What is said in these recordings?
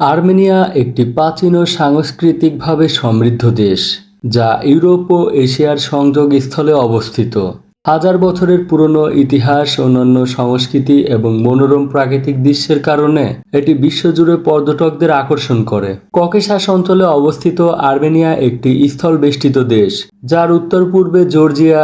Armenia একটি প্রাচীন ও সাংস্কৃতিকভাবে সমৃদ্ধ দেশ, যা ইউরোপ ও এশিয়ার সংযোগ স্থলে অবস্থিত। হাজার বছরের পুরনো ইতিহাস অন্যান্য সংস্কৃতি এবং মনোরম প্রাকৃতিক দৃশ্যের কারণে এটি বিশ্বজুড়ে পর্যটকদের আকর্ষণ করে। ককেশাস অঞ্চলে অবস্থিত আর্মেনিয়া একটি স্থলবেষ্টিত দেশ, যার উত্তর পূর্বে জর্জিয়া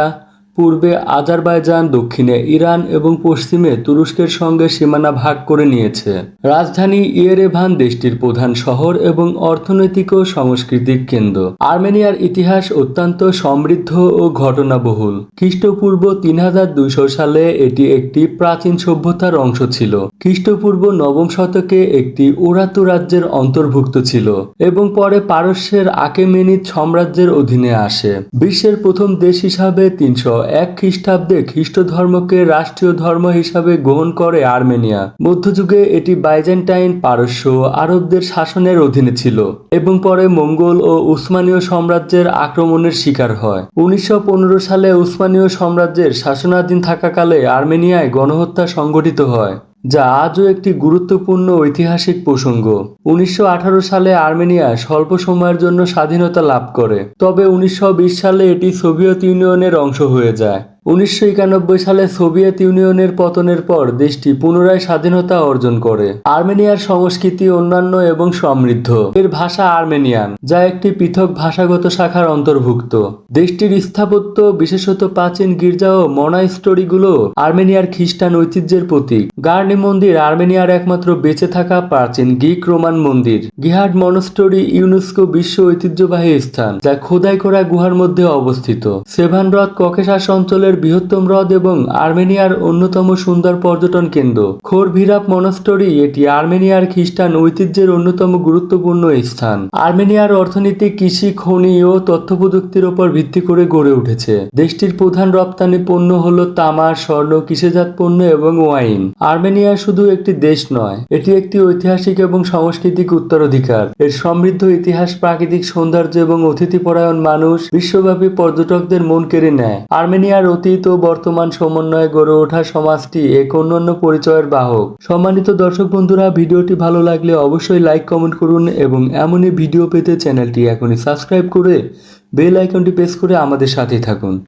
পূর্বে আজারবাইজান, দক্ষিণে ইরান এবং পশ্চিমে তুরস্কের সঙ্গে সীমানা ভাগ করে নিয়েছে। রাজধানী ইয়েরেভান দেশটির প্রধান শহর এবং অর্থনৈতিক ও সাংস্কৃতিক কেন্দ্র। আর্মেনিয়ার ইতিহাস অত্যন্ত সমৃদ্ধ ও ঘটনাবহুল। খ্রিস্টপূর্ব তিন হাজার দুইশো সালে এটি একটি প্রাচীন সভ্যতার অংশ ছিল। খ্রিস্টপূর্ব নবম শতকে একটি ওরাতু রাজ্যের অন্তর্ভুক্ত ছিল এবং পরে পারস্যের আকেমেনিদ সাম্রাজ্যের অধীনে আসে। বিশ্বের প্রথম দেশ হিসাবে তিনশো এক খ্রিস্টাব্দে খ্রিস্ট ধর্মকে রাষ্ট্রীয় ধর্ম হিসাবে গ্রহণ করে আর্মেনিয়া। মধ্যযুগে এটি বাইজেন্টাইন পারস্য আরবদের শাসনের অধীনে ছিল এবং পরে মঙ্গল ও উসমানীয় সাম্রাজ্যের আক্রমণের শিকার হয়। উনিশশো পনেরো সালে উসমানীয় সাম্রাজ্যের শাসনাধীন থাকাকালে আর্মেনিয়ায় গণহত্যা সংঘটিত হয়। যা আজও একটি গুরুত্বপূর্ণ ঐতিহাসিক প্রসঙ্গ। উনিশশো আঠারো সালে আর্মেনিয়া স্বল্প সময়ের জন্য স্বাধীনতা লাভ করে। তবে উনিশশো বিশ সালে এটি সোভিয়েত ইউনিয়নের অংশ হয়ে যায়। উনিশশো একানব্বই সালে সোভিয়েত ইউনিয়নের পতনের পর দেশটি পুনরায় স্বাধীনতা অর্জন করে। আর্মেনিয়ার সংস্কৃতি অন্যান্য এবং সমৃদ্ধ। এর ভাষা আর্মেনিয়ান, যা একটি পৃথক ভাষাগত শাখার অন্তর্ভুক্ত। দেশটির স্থাপত্য, বিশেষত প্রাচীন গির্জা ও মনাস্টরিগুলো আর্মেনিয়ার খ্রিস্টান ঐতিহ্যের প্রতীক। গার্নি মন্দির আর্মেনিয়ার একমাত্র বেঁচে থাকা প্রাচীন গ্রিক রোমান মন্দির। গিহাড মনস্টরি ইউনেস্কো বিশ্ব ঐতিহ্যবাহী স্থান, যা খোদাই করা গুহার মধ্যে অবস্থিত। সেভান হ্রদ ককেশাস অঞ্চলের বৃহত্তম হ্রদ এবং আর্মেনিয়ার অন্যতম সুন্দর পর্যটন কেন্দ্র। খোরভিরাপ মনস্টরি এটি আর্মেনিয়ার খ্রিস্টান ঐতিহ্যের অন্যতম গুরুত্বপূর্ণ স্থান। আর্মেনিয়ার অর্থনীতি, কৃষি, খনি ও তথ্য প্রযুক্তির উপর ভিত্তি করে গড়ে উঠেছে। দেশটির প্রধান রপ্তানি পণ্য হল তামা স্বর্ণ, কৃষিজাত পণ্য এবং ওয়াইন। আর্মেনিয়া শুধু একটি দেশ নয়, এটি একটি ঐতিহাসিক এবং সাংস্কৃতিক উত্তরাধিকার। এর সমৃদ্ধ ইতিহাস, প্রাকৃতিক সৌন্দর্য এবং অতিথিপরায়ণ মানুষ বিশ্বব্যাপী পর্যটকদের মন কেড়ে নেয়। আর্মেনিয়ার অতীত ও বর্তমান সমন্বয়ে গড়ে ওঠা সমাজটি এক অন্যান্য পরিচয়ের বাহক। সম্মানিত দর্শক বন্ধুরা, ভিডিওটি ভালো লাগলে অবশ্যই লাইক, কমেন্ট করুন এবং এমনই ভিডিও পেতে চ্যানেলটি এখনই সাবস্ক্রাইব করে বেল আইকনটি প্রেস করে আমাদের সাথে থাকুন।